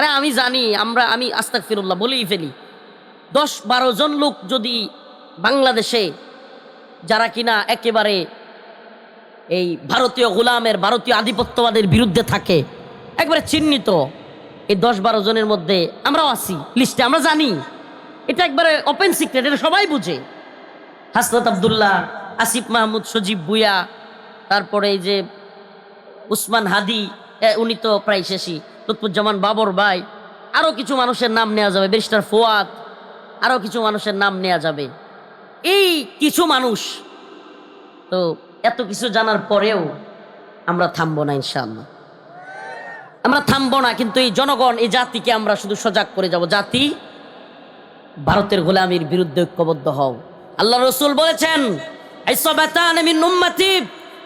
আরে আমি জানি, আমরা, আমি আস্তাক ফিরুল্লাহ বলেই ফেলি। দশ বারো জন লোক যদি বাংলাদেশে, যারা কিনা একেবারে এই ভারতীয় গোলামের, ভারতীয় আধিপত্যবাদের বিরুদ্ধে থাকে, একবারে চিহ্নিত, এই দশ বারো জনের মধ্যে আমরাও আছি, লিস্টে আমরা জানি। এটা একবারে ওপেন সিক্রেট এটা সবাই বুঝে। হাসরত আবদুল্লাহ আসিফ মাহমুদ সজীব বুয়া তারপরে এই যে উসমান হাদি উনি তো প্রায় শেষই। লুৎফুজ্জামান বাবর ভাই আরও কিছু মানুষের নাম নেওয়া যাবে, ব্যারিস্টার ফোয়াদ আরও কিছু মানুষের নাম নেওয়া যাবে। এই কিছু মানুষ, তো এত কিছু জানার পরেও আমরা থামবো না ইনশাআল্লাহ। আমরা থামবো না, কিন্তু এই জনগণ, এই জাতিকে আমরা শুধু সজাগ করে যাব। জাতি, ভারতের গোলামির বিরুদ্ধে ঐক্যবদ্ধ হও। আল্লাহ রসুল বলেছেন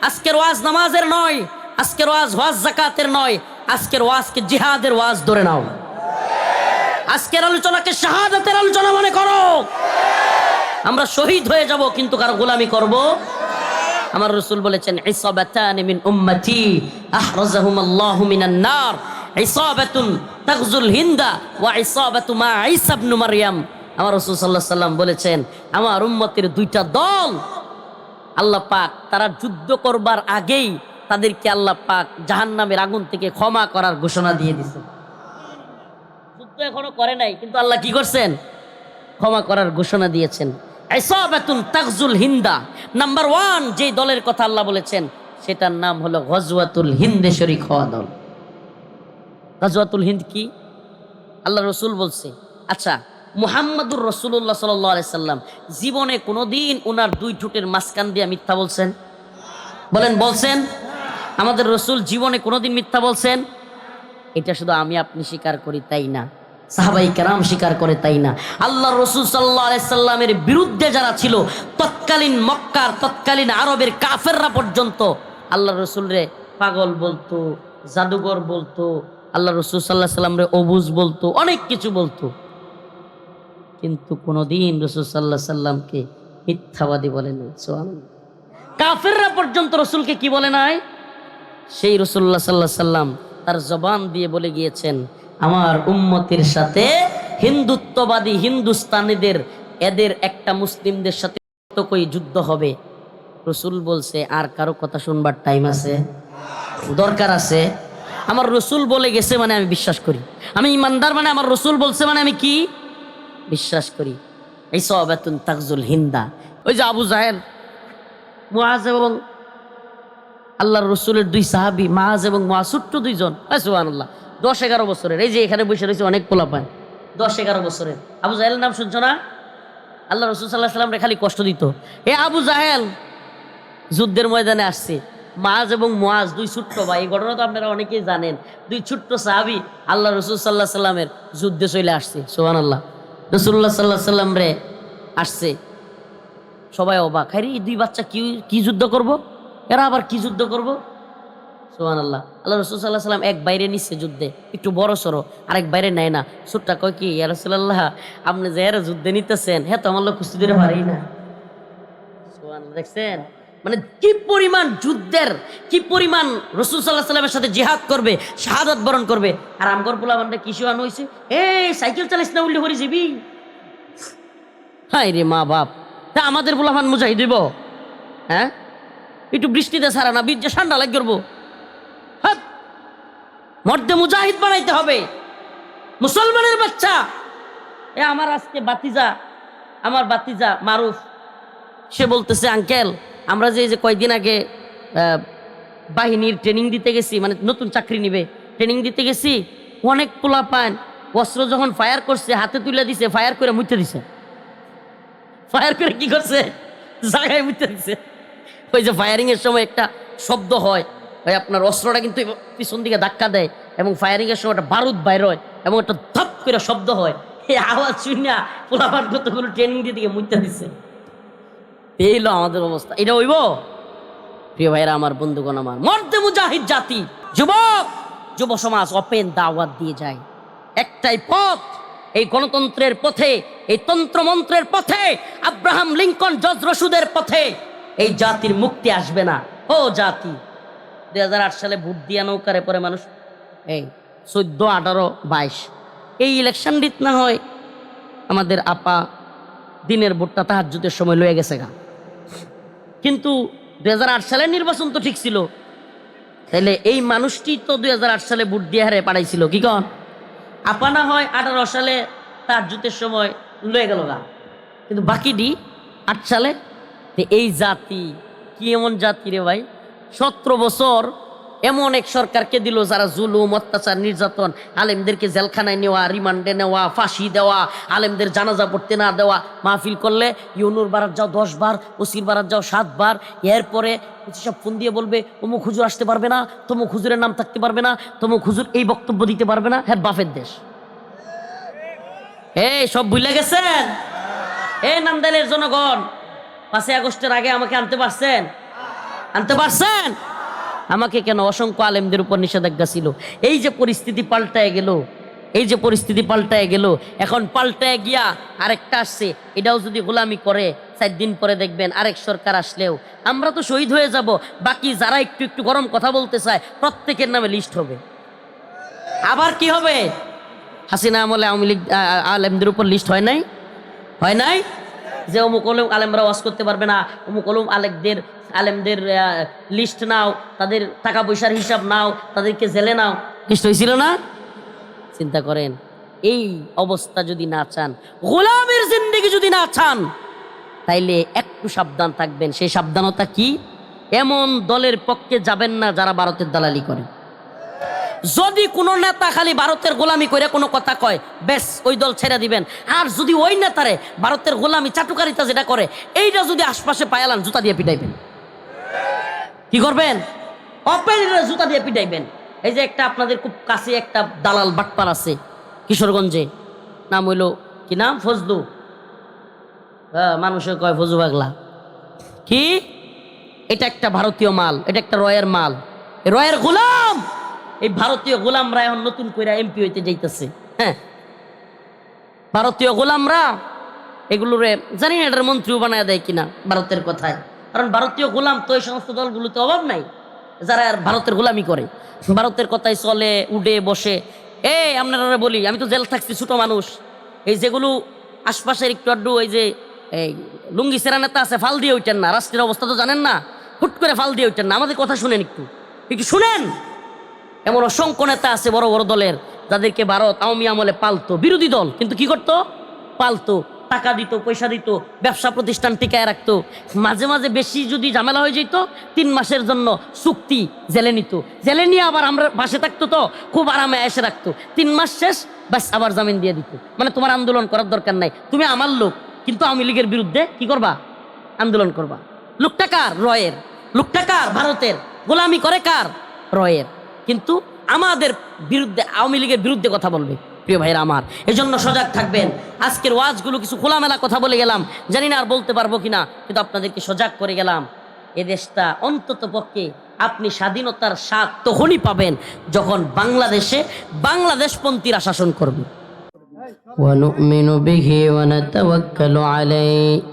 আজকের ওয়াজ নামাজের নয়, আজকের ওয়াজ ওয়াজ জাকাতের নয়। আজকের ওয়াজকে জিহাদের ওয়াজ ধরে নাও। আজকের আলোচনাকে শাহাদাতের আলোচনা মনে করো। আমরা শহীদ হয়ে যাব, কিন্তু কারও গোলামি করব। আমার রসুল বলেছেন, ইসাবাতান মিন উম্মতি আহরাজাহুম আল্লাহু মিনান নার। ইসাবাতুন তাগজুল হিন্দা ওয়া ইসাবাতু মা ঈসা ইবনে মারইয়াম আমার রসুল আলাইহি সাল্লাম বলেছেন, আমার উম্মতের দুইটা দল, আল্লাহ পাক তারা যুদ্ধ করবার আগেই তাদেরকে আল্লাহ পাক জাহান্নামের আগুন থেকে ক্ষমা করার ঘোষণা দিয়ে দিয়েছেন যুদ্ধ এখনও করে নাই, কিন্তু আল্লাহ কি করছেন? ক্ষমা করার ঘোষণা দিয়েছেন। ইসাবাতুন তাগজুল হিন্দা। নাম্বার ওয়ান যেই দলের কথা আল্লাহ বলেছেন, সেটার নাম হলো গজওয়াতুল হিন্দে শরিক হওয়া দল। গজওয়াতুল হিন্দ কি? আল্লাহ রসুল বলছে আচ্ছা মুহাম্মাদুর রসুল্লাহ সাল্লাম জীবনে কোনোদিন ওনার দুই ঠোঁটের মাঝখান দিয়ে মিথ্যা বলছেন? বলেন, বলছেন? আমাদের রসুল জীবনে কোনোদিন মিথ্যা বলছেন? এটা শুধু আমি আপনি স্বীকার করি, তাই না? সাহাবাই কেরাম স্বীকার করে, তাই না? আল্লাহ রসুল সাল্লাহ সাল্লামের বিরুদ্ধে যারা ছিল, তৎকালীন মক্কার, তৎকালীন আরবের কাফেররা পর্যন্ত, আল্লাহ রসুল রে পাগল বলতো, জাদুঘর বলতো, আল্লাহ রসুল সাল্লাহ সাল্লাম রে অবুজ বলতো, অনেক কিছু বলতো। কিন্তু কোনোদিন রসুল সাল্লাহ সাল্লামকে মিথ্যাবাদী বলে নাই কাফেররা পর্যন্ত রসুলকে কি বলে নাই? সেই রসুল্লাহ সাল্লাহ সাল্লাম তার জবান দিয়ে বলে গিয়েছেন, আমার উম্মতের সাথে হিন্দুত্ববাদী হিন্দুস্তানিদের, এদের একটা মুসলিমদের সাথে কই যুদ্ধ হবে? রসুল বলছে, আর কারও কথা শুনবার টাইম আছে? দরকার আছে? আমার রসুল বলে গেছে মানে আমি বিশ্বাস করি। আমি ইমানদার মানে আমার রসুল বলছে মানে আমি কি? বিশ্বাস করি। এই সবাতুন তাকজুল হিন্দা। ওই যে আবু জাহেল, মুআজ এবং আল্লাহর রসুলের দুই সাহাবি মাহাজ এবং মাহাজ ছোট্ট দুইজন। সুহান আল্লাহ দশ এগারো বছরের। এই যে এখানে বসে রয়েছে অনেক পোলা পায় দশ এগারো বছরের। আবু জাহেলের নাম শুনছো না? আল্লাহ রসুল সাল্লাহ সাল্লামরে খালি কষ্ট দিত। এ আবু জাহেল, যুদ্ধের ময়দানে আসছে। মাজ এবং মোয়াজ দুই ছোট্ট ভাই। এই ঘটনা তো আপনারা অনেকেই জানেন। দুই ছোট্ট সাহাবি আল্লাহ রসুল সাল্লাহ সাল্লামের যুদ্ধে চলে আসছে। সোহান আল্লাহ রসুল্লাহ সাল্লাহ সাল্লাম রে আসছে। সবাই অবাক। হ্যাঁ দুই বাচ্চা কি কি যুদ্ধ করব? এরা আবার কি যুদ্ধ করব? সোহান আল্লাহ আল্লাহ রসুল সাল্লাহ সাল্লাম এক বাইরে নিচ্ছে যুদ্ধে একটু বড় সড়ো আরেক বাইরে নেয় না। ছোট্টা কয় কি ইয়া রসুল্লাহ আপনি যে এরা যুদ্ধে নিতেছেন হ্যাঁ তো আমার লোক কুস্তি দিতে পারি না। সুবহানাল্লাহ, দেখছেন? মানে কি পরিমাণ যুদ্ধের কি পরিমাণ রসুল সাল্লাহ সাল্লামের সাথে জিহাদ করবে শাহাদাত বরণ করবে। আর আমগর পোলাবানটা কি আনো হয়েছে এই সাইকেল চালিস না উল্লি করে যাবি? হাই রে মা বাপ। তা আমাদের পোলাবান মুজাহিদ দিব হ্যাঁ? একটু বৃষ্টিতে সারা না, বীর্য ঠান্ডা লাগ করব। মর্দে মুজাহিদ বানাইতে হবে। মুসলমানের বাচ্চা। এ আমার আজকে বাতিজা, আমার বাতিজা মারুফ, সে বলতেছে, আঙ্কেল, আমরা যে যে কয়েকদিন আগে বাহিনীর ট্রেনিং দিতে গেছি মানে নতুন চাকরি নিবে ট্রেনিং দিতে গেছি, অনেক পোলা পান অস্ত্র যখন ফায়ার করছে, হাতে তুলে দিছে ফায়ার করে মুইতে দিছে। ফায়ার করে কি করছে? জায়গায় মুইতে দিছে। ওই যে ফায়ারিং এর সময় একটা শব্দ হয়। ওই আপনার অস্ত্রটা কিন্তু পিছন দিকে ধাক্কা দেয় এবং ফায়ারিং এর সময় একটা বারুদ বাইর হয় এবং একটা ধপ করে শব্দ হয়। এই আওয়াজ শুনিয়া পোলাপান কতগুলো ট্রেনিং দিয়ে দিকে মুইতে দিছে। এই হলো আমাদের অবস্থা। এটা হইব? প্রিয় ভাইরা, আমার বন্ধুগণ, আমার মর্দে মুজাহিদ জাতি, যুবক, যুব সমাজ ওপেন দাওয়াত দিয়ে যায়। একটাই পথ, এই গণতন্ত্রের পথে, এই তন্ত্রমন্ত্রের পথে, আব্রাহাম লিঙ্কন, জজ রসুদের পথে। এই জাতির মুক্তি আসবে না। ও জাতি, দুই হাজার আট সালে ভোট দিয়া নৌকারে পরে মানুষ। এই চোদ্দ, আঠারো, বাইশ। এই ইলেকশন দিত না হয় আমাদের আপা দিনের ভোটটা তাহাজ্জুদের সময় লয়ে গেছে গা। কিন্তু দু হাজার আট সালের নির্বাচন তো ঠিক ছিল। তাহলে এই মানুষটি তো দুই হাজার আট সালে ভোট দিয়ে হারে পাঠাইছিল কি কন? আপা না হয় আঠারো সালে তার জুতের সময় লয়ে গেল গা। কিন্তু বাকিটি আট সালে এই জাতি কি এমন জাতি রে ভাই? সতেরো বছর এমন এক সরকারকে দিল যারা জুলুম, অত্যাচার, নির্যাতন, আলেমদেরকে জেলখানায় নেওয়া, রিমান্ডে নেওয়া, ফাঁসি দেওয়া, আলেমদের জানাজা পড়তে না দেওয়া, মাহফিল করলে ইউনুর বারাত যাও দশ বার, ওসির বারাত যাও সাতবার এরপরে সব ফোন দিয়ে বলবে, অমুক হুজুর আসতে পারবে না, তমুক হুজুরের নাম থাকতে পারবে না, তমুক হুজুর এই বক্তব্য দিতে পারবে না। হ্যাঁ বাফের দেশ। এই, সব ভুলে গেছেন? এই নামদালের জনগণ পাঁচই আগস্টের আগে আমাকে আনতে পারছেন? আনতে পারছেন? আমাকে কেন? অসংখ্য আলেমদের উপর নিষেধাজ্ঞা ছিল। এই যে পরিস্থিতি পাল্টায় গেল, এই যে পরিস্থিতি পাল্টায় গেল, এখন পাল্টায় গিয়া আরেকটা আসছে। এটাও যদি গোলামি করে, চার দিন পরে দেখবেন আরেক সরকার আসলেও। আমরা তো শহীদ হয়ে যাব, বাকি যারা একটু একটু গরম কথা বলতে চায়, প্রত্যেকের নামে লিস্ট হবে। আবার কি হবে? হাসিনা আমলে আওয়ামী লীগ আলেমদের উপর লিস্ট হয় নাই? হয় নাই? যে অমুক আলম আলেমরা ওয়াজ করতে পারবে না, অমুক আলম আলেকদের, আলেমদের লিস্ট নাও, তাদের টাকা পয়সার হিসাব নাও, তাদেরকে জেলে নাও। লিস্ট হয়েছিল না? চিন্তা করেন, এই অবস্থা যদি না চান, গোলামের জিন্দিগি যদি না চান, তাইলে একটু সাবধান থাকবেন। সেই সাবধানতা কি? এমন দলের পক্ষে যাবেন না যারা ভারতের দালালি করে। যদি কোনো নেতা খালি ভারতের গোলামি করে কোনো কথা কয় বেশ ওই দল ছেড়ে দিবেন। আর যদি ওই নেতারে ভারতের গোলামি চাটুকারিতা যেটা করে, এইটা যদি আশপাশে পায়ালান, জুতা দিয়ে পিটাইবেন। কি করবেন? অপেন জুতা দিয়ে পিটাইবেন। এই যে একটা আপনাদের খুব কাছে একটা দালাল বাটপার আছে, কিশোরগঞ্জে। নাম হইল, কি নাম? ফজলু। হ্যাঁ মানুষে কয় ফজু পাগলা। কি? এটা একটা ভারতীয় মাল, এটা একটা রয়ের মাল। রয়ের গোলাম এই ভারতীয় গোলামরা এখন নতুন করে এমপি হইতে যাইতেছে। হ্যাঁ? ভারতীয় গোলামরা এগুলোরে জানি না এটার মন্ত্রীও বানায় দেয় কিনা ভারতের কথায়। কারণ ভারতীয় গোলাম তো এই সমস্ত দলগুলোতে অভাব নাই, যারা আর ভারতের গোলামি করে। ভারতের কথায় চলে, উডে, বসে। এই, আপনারা বলি, আমি তো জেল থাকছি, ছোট মানুষ। এই যেগুলো আশপাশের একটু আড্ডু ওই যে, এই লুঙ্গি সেরা নেতা আছে, ফাল দিয়ে ওইটেন না। রাষ্ট্রের অবস্থা তো জানেন না, হুট করে ফাল দিয়ে ওইটেন না। আমাদের কথা শুনেন একটু। একটু শুনেন! এমন অসংখ্য নেতা আছে বড় বড় দলের, যাদেরকে ভারত আওয়ামী আমলে পালতো, বিরোধী দল, কিন্তু কি করতো? পালতো, টাকা দিত, পয়সা দিত, ব্যবসা প্রতিষ্ঠান টিকায় রাখতো। মাঝে মাঝে বেশি যদি ঝামেলা হয়ে যেত, তিন মাসের জন্য চুক্তি জেলে নিত। জেলে নিয়ে আবার আমরা বাসে থাকতো তো, খুব আরামে এসে রাখতো। তিন মাস শেষ, ব্যাস আবার জামিন দিয়ে দিত। মানে তোমার আন্দোলন করার দরকার নাই। তুমি আমার লোক, কিন্তু আওয়ামী লীগের বিরুদ্ধে কি করবা? আন্দোলন করবা। লোকটা কার? রয়ের। লোকটা কার? ভারতের। গোলামি করে কার? রয়ের। কিন্তু আমাদের বিরুদ্ধে আওয়ামী লীগের বিরুদ্ধে কথা বলবে প্রিয় ভাইরা আমার এই জন্য সজাগ থাকবেন আজকের ওয়াজগুলো কিছু খোলামেলা কথা বলে গেলাম জানি না আর বলতে পারবো কিনা কিন্তু আপনাদেরকে সজাগ করে গেলাম এ দেশটা অন্তত পক্ষে আপনি স্বাধীনতার স্বাদ তখনই পাবেন যখন বাংলাদেশে বাংলাদেশপন্থীরা শাসন করবে ونؤمن به ونتوكل عليه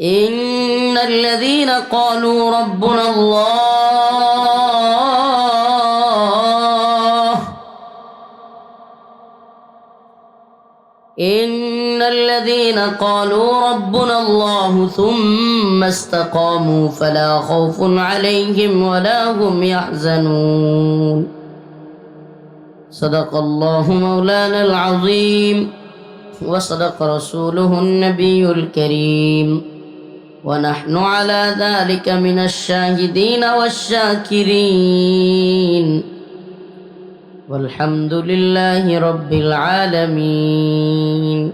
إن الذين قالوا ربنا الله إن الذين قالوا ربنا الله ثم استقاموا فلا خوف عليهم ولا هم يحزنون. صدق الله مولانا العظيم وصدق رسوله النبي الكريم. ونحن على ذلك من الشاهدين والشاكرين والحمد لله رب العالمين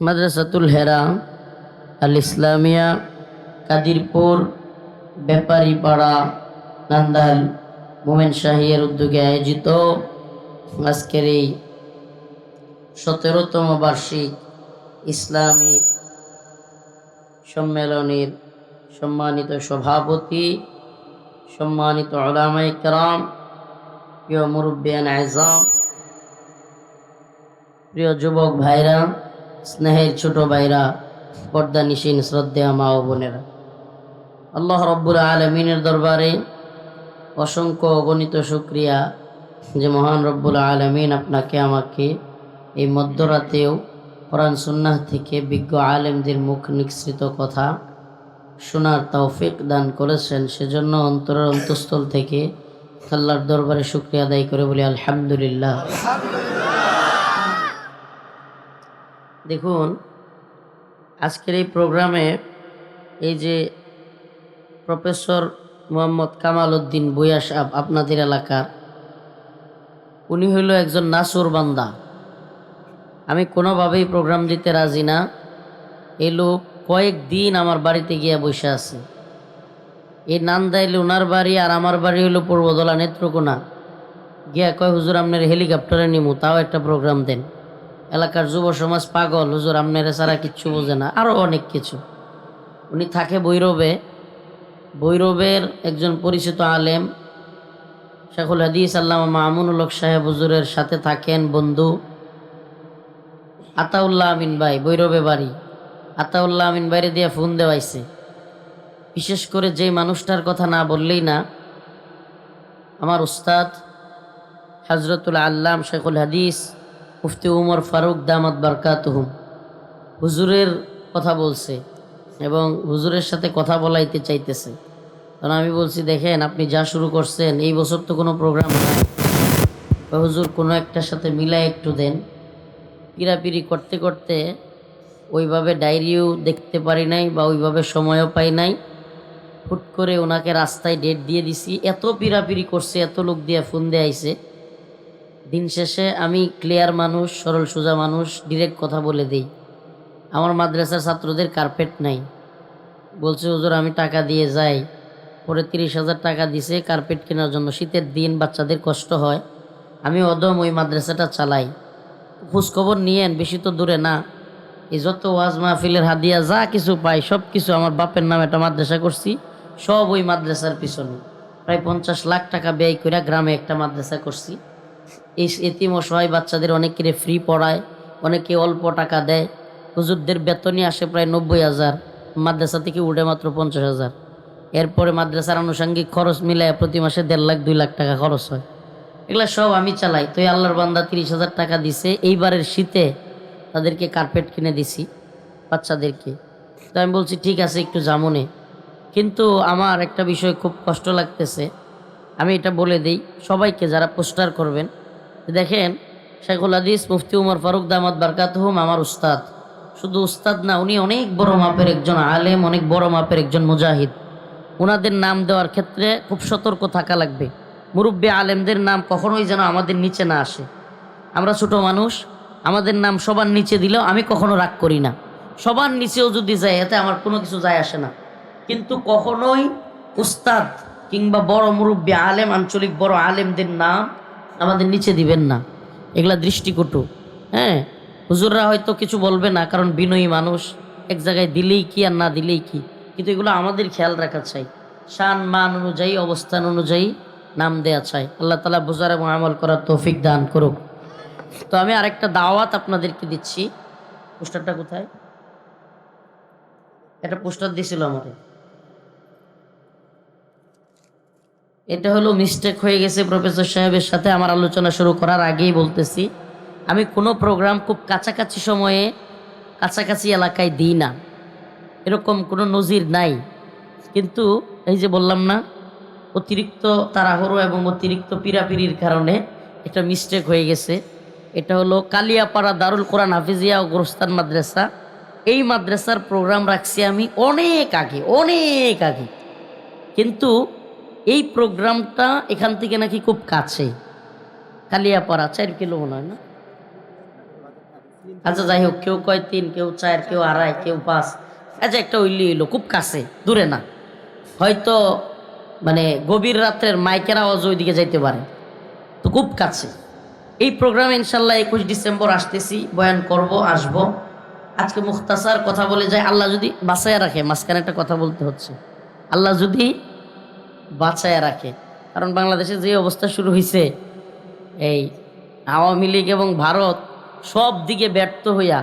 মাদ্রাসাতুল হেরা আল ইসলামিয়া কাদিরপুর ব্যাপারীপাড়া নান্দাল মোমেন শাহিয়ের উদ্যোগে আয়োজিত আজকের এই সতেরোতম বার্ষিক ইসলামী সম্মেলনের সম্মানিত সভাপতি, সম্মানিত ওলামাই কেরাম, প্রিয় মুরব্বিয়ান আজম, প্রিয় যুবক ভাইরা, স্নেহের ছোট ভাইরা পর্দা নিশিন শ্রদ্ধা মা ও বোনেরা, আল্লাহ রব্বুল আলমিনের দরবারে অসংখ্য অগণিত শুক্রিয়া যে মহান রব্বুল আলমিন আপনাকে আমাকে এই মধ্যরাতেও কোরআন সুন্নাহ থেকে বিজ্ঞ আলেমদের মুখ নিঃসৃত কথা শোনার তৌফিক দান করেছেন। সেজন্য অন্তরের অন্তঃস্থল থেকে আল্লাহর দরবারে শুক্রিয়া আদায় করে বলি, আলহামদুলিল্লাহ। দেখুন, আজকের এই প্রোগ্রামে এই যে প্রফেসর মোহাম্মদ কামাল উদ্দিন বইয়া সাহেব আপনাদের এলাকার, উনি হইল একজন নাসুর বান্দা। আমি কোনোভাবেই প্রোগ্রাম দিতে রাজি না। এই লোক কয়েকদিন আমার বাড়িতে গিয়ে বসে আছে। এই নান্দাইলে ওনার বাড়ি আর আমার বাড়ি হলো পূর্বদলা নেত্রকোনা। গিয়া কয়, হুজুর, আপনার হেলিকপ্টারে নিমু, তাও একটা প্রোগ্রাম দেন। এলাকার যুব সমাজ পাগল, হুজুর, আপনারা ছাড়া কিচ্ছু বোঝে না আরও অনেক কিছু। উনি থাকে বৈরবে বৈরবের একজন পরিচিত আলেম, শেখুল হাদিস আল্লামা মামুনুল হক সাহেব হুজুরের সাথে থাকেন, বন্ধু। আতাউল্লাহ আমিন ভাই বৈরবে বাড়ি। আতাউল্লাহ আমিন বাইরে দিয়ে ফোন দেওয়াইছে। বিশেষ করে যে মানুষটার কথা না বললেই না, আমার উস্তাদ হজরতুল আল্লাম শেখুল হাদিস, মুফতি উমর ফারুক দামাত বারকাতহুম, হুজুরের কথা বলছে এবং হুজুরের সাথে কথা বলাইতে চাইতেছে। কারণ আমি বলছি, দেখেন, আপনি যা শুরু করছেন, এই বছর তো কোনো প্রোগ্রাম নাই। হুজুর কোনো একটার সাথে মিলাই একটু দেন। পিরাপিরি করতে করতে ওইভাবে ডায়েরিও দেখতে পারি নাই বা ওইভাবে সময়ও পাই নাই। হুট করে ওনাকে রাস্তায় ডেট দিয়ে দিছি। এত পিরাপিরি করছে, এত লোক দিয়ে ফোন দিয়ে আইছে। দিন শেষে আমি ক্লিয়ার মানুষ, সরল সোজা মানুষ ডিরেক্ট কথা বলে দিই। আমার মাদ্রাসার ছাত্রদের কার্পেট নাই। বলছে, হুজুর, আমি টাকা দিয়ে যাই। পরে তিরিশ হাজার টাকা দিছে কার্পেট কেনার জন্য। শীতের দিন বাচ্চাদের কষ্ট হয়। আমি অদম ওই মাদ্রাসাটা চালাই। খোঁজখবর নিয়েন, বেশি তো দূরে না। এই যত ওয়াজ মাহফিলের হাদিয়া, যা কিছু পাই, সব কিছু আমার বাপের নামে একটা মাদ্রাসা করছি, সব ওই মাদ্রাসার পিছনে। প্রায় পঞ্চাশ লাখ টাকা ব্যয় করে গ্রামে একটা মাদ্রাসা করছি। এই এতিম অসহায় বাচ্চাদের অনেকের ফ্রি পড়ায়, অনেকে অল্প টাকা দেয়। হুজুরদের বেতনই আসে প্রায় নব্বই হাজার, মাদ্রাসা থেকে উঠে মাত্র পঞ্চাশ হাজার। এরপরে মাদ্রাসার আনুষঙ্গিক খরচ মিলায় প্রতি মাসে দেড় লাখ, দুই লাখ টাকা খরচ হয়। এগুলা সব আমি চালাই। তো আল্লাহর বান্দা তিরিশ হাজার টাকা দিছে। এইবারের শীতে তাদেরকে কার্পেট কিনে দিছি, বাচ্চাদেরকে। তো আমি বলছি, ঠিক আছে, একটু জামুনে। কিন্তু আমার একটা বিষয় খুব কষ্ট লাগতেছে। আমি এটা বলে দিই, সবাইকে যারা পোস্টার করবেন দেখেন, শেখুল হাদিস, মুফতি উমর ফারুক দামাদ বারকাতহুম আমার উস্তাদ। শুধু উস্তাদ না, উনি অনেক বড় মাপের একজন আলেম, অনেক বড় মাপের একজন মুজাহিদ। ওনাদের নাম দেওয়ার ক্ষেত্রে খুব সতর্ক থাকা লাগবে। মুরব্বী আলেমদের নাম কখনোই যেন আমাদের নিচে না আসে। আমরা ছোট মানুষ, আমাদের নাম সবার নিচে দিলেও আমি কখনো রাগ করি না। সবার নিচেও যদি যায় এতে আমার কোনো কিছু যায় আসে না। কিন্তু কখনোই উস্তাদ কিংবা বড় মুরব্বী আলেম, আঞ্চলিক বড় আলেমদের নাম আমাদের নিচে দিবেন না। এগুলা দৃষ্টিকটু হ্যাঁ? হুজুররা হয়তো কিছু বলবে না, কারণ বিনয়ী মানুষ। এক জায়গায় দিলেই কি আর না দিলেই কি? কিন্তু এগুলো আমাদের খেয়াল রাখা চাই। শান, মান অনুযায়ী, অবস্থান অনুযায়ী নাম দেয়া চাই। আল্লাহ তালা বোঝার এবং আমল করার তৌফিক দান করুক। তো আমি আরেকটা দাওয়াত আপনাদেরকে দিচ্ছি। পোস্টারটা কোথায়? একটা পোস্টার দিয়েছিল আমাকে এটা হলো মিস্টেক হয়ে গেছে প্রফেসর সাহেবের সাথে। আমার আলোচনা শুরু করার আগেই বলতেছি। আমি কোনো প্রোগ্রাম খুব কাছাকাছি সময়ে কাছাকাছি এলাকায় দিই না। এরকম কোনো নজির নাই। কিন্তু এই যে বললাম না অতিরিক্ত তাড়াহুড়ো এবং অতিরিক্ত পিরাপিরির কারণে এটা মিস্টেক হয়ে গেছে। এটা হলো কালিয়াপাড়া দারুল কোরআন হাফিজিয়া ও গোরস্তান মাদ্রাসা। এই মাদ্রাসার প্রোগ্রাম রাখছি আমি অনেক আগে অনেক আগে। কিন্তু এই প্রোগ্রামটা এখান থেকে নাকি খুব কাছে। কালিয়াপাড়া চার কিলো মনে হয় না? আচ্ছা যাই হোক, কেউ কয় তিন, কেউ চার, কেউ আড়াই, কেউ পাঁচ। আচ্ছা একটা উইলি হইল, খুব কাছে, দূরে না। হয়তো মানে গভীর রাত্রের মাইকের আওয়াজ ওইদিকে যাইতে পারে। তো খুব কাছে। এই প্রোগ্রাম ইনশাল্লাহ একুশ ডিসেম্বর আসতেছি, বয়ান করব, আসব। আজকে মুখতাসার কথা বলে যায়, আল্লাহ যদি বাঁচায় রাখে, মাঝখানে একটা কথা বলতে হচ্ছে। আল্লাহ যদি বাঁচায় রাখে। কারণ বাংলাদেশে যে অবস্থা শুরু হয়েছে এই আওয়ামী লীগ এবং ভারত সব দিকে ব্যর্থ হইয়া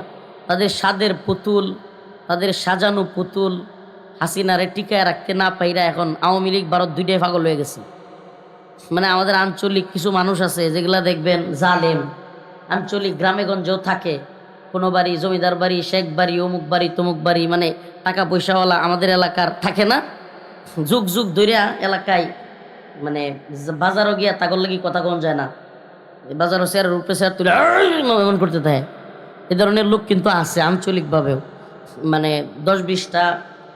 তাদের স্বাদের পুতুল, তাদের সাজানো পুতুল হাসিনারে টিকায় রাখতে না পাইরা এখন আওয়ামী লীগ, ভারত দুইটাই পাগল হয়ে গেছে। মানে আমাদের আঞ্চলিক কিছু মানুষ আছে, যেগুলা দেখবেন জালেম। আঞ্চলিক গ্রামে গঞ্জেও থাকে। কোনো বাড়ি, জমিদার বাড়ি, শেখ বাড়ি, অমুক বাড়ি, তমুক বাড়ি মানে টাকা পয়সাওয়ালা আমাদের এলাকার থাকে না। যুগ যুগ ধরিয়া এলাকায় মানে বাজারও গিয়া তাগর লাগি কথা কোন যায় না। বাজারও চেয়ারের উপরে চেয়ার তুলে এমন করতে থাকে এ ধরনের লোক কিন্তু আছে আঞ্চলিকভাবেও। মানে দশ বিশটা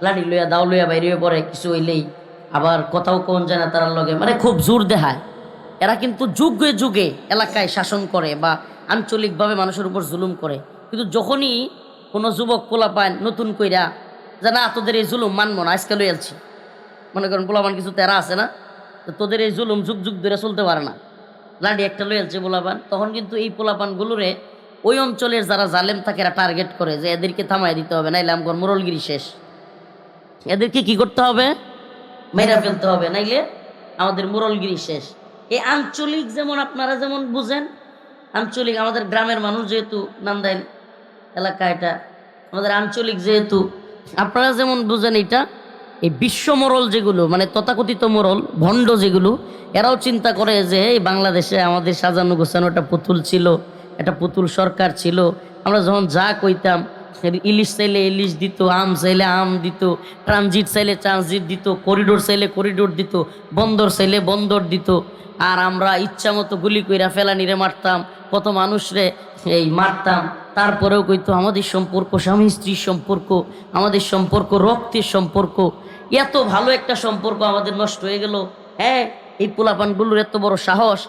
লাঠি লইয়া, দাও লইয়া বাইরে পড়ে, কিছু হইলেই। আবার কথাও কোন যায় না তার লগে। মানে খুব জোর দেখায় এরা কিন্তু যুগে যুগে এলাকায় শাসন করে বা আঞ্চলিকভাবে মানুষের উপর জুলুম করে। কিন্তু যখনই কোনো যুবক পোলা পায় নতুন কইরা যে, না, তোদের এই জুলুম মানবো না, আজকে লই আলছি মনে করেন পোলাপান কিছু তেরা আছে না? তো তোদের এই জুলুম যুগ যুগ ধরে চলতে পারে না। লাডি একটা লই আলছে পোলাপান তখন কিন্তু এই পোলাপানগুলোরে ওই অঞ্চলের যারা জালেম থাকে, এরা টার্গেট করে যে, এদেরকে থামাই দিতে হবে, নাইলে আমগর মুরলগিরি শেষ। এদেরকে কি করতে হবে? মেরা ফেলতে হবে, নাইলে আমাদের মুরলগিরি শেষ। এই আঞ্চলিক যেমন আপনারা যেমন বুঝেন, আঞ্চলিক আমাদের গ্রামের মানুষ যেহেতু নান্দাইল এলাকা এটা, আমাদের আঞ্চলিক যেহেতু, আপনারা যেমন বুঝেন এটা, এই বিশ্ব মোরল যেগুলো মানে তথাকথিত মোরল, ভণ্ড যেগুলো, এরাও চিন্তা করে যে এই বাংলাদেশে আমাদের সাজানো গোছানো একটা পুতুল ছিল, একটা পুতুল সরকার ছিল, আমরা যখন যা কইতাম ইলিশ চাইলে ইলিশ দিত, আম চাইলে আম দিত, ট্রানজিট চাইলে ট্রানজিট দিত, করিডোর চাইলে করিডোর দিত, বন্দর চাইলে বন্দর দিত। আর আমরা ইচ্ছা মতো গুলি কইরা ফেলানিরে মারতাম, কত মানুষরে এই মারতাম। তারপরেও কইতো, আমাদের সম্পর্ক স্বামী স্ত্রীর সম্পর্ক, আমাদের সম্পর্ক রক্তের সম্পর্ক, এত ভালো একটা সম্পর্ক আমাদের নষ্ট হয়ে গেল। হ্যাঁ এই পোলাপানগুলোর এত বড় সাহস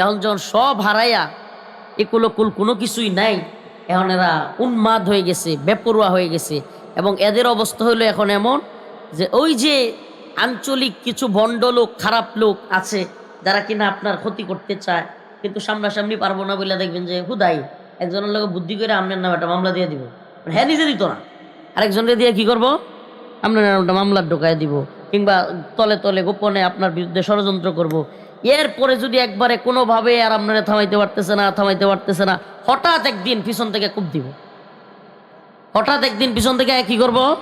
এখন যখন সব হারাইয়া এগুলো কোনো কিছুই নাই। এখন এরা উন্মাদ হয়ে গেছে, বেপরুয়া হয়ে গেছে। এবং এদের অবস্থা হলো এখন এমন যে ওই যে আঞ্চলিক কিছু ভণ্ড লোক, খারাপ লোক আছে, যারা কিনা আপনার ক্ষতি করতে চায়, কিন্তু সামনাসামনি পারব না বলে দেখবেন যে, হুদাই, একজনের লোক বুদ্ধি করে আপনার নামে একটা মামলা দিয়ে দিব। মানে হ্যাঁ নিজে দিত না। আরেকজনকে দিয়ে কি করব? আপনার নামে একটা মামলা ঢোকায় দিব, কিংবা তলে তলে গোপনে আপনার বিরুদ্ধে ষড়যন্ত্র করব। এরপরে যদি একবারে কোনোভাবে আর আপনারা থামাইতে পারতেছে না, থামাইতে পারতেছে না, হঠাৎ একদিন পিছন থেকে কূপ দিব। হঠাৎ একদিন পিছন থেকে কি করব?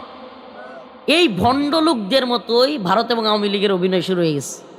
এই ভণ্ড লোকদের মতোই ভারত এবং আওয়ামী লীগের অভিনয় শুরু হয়ে গেছে।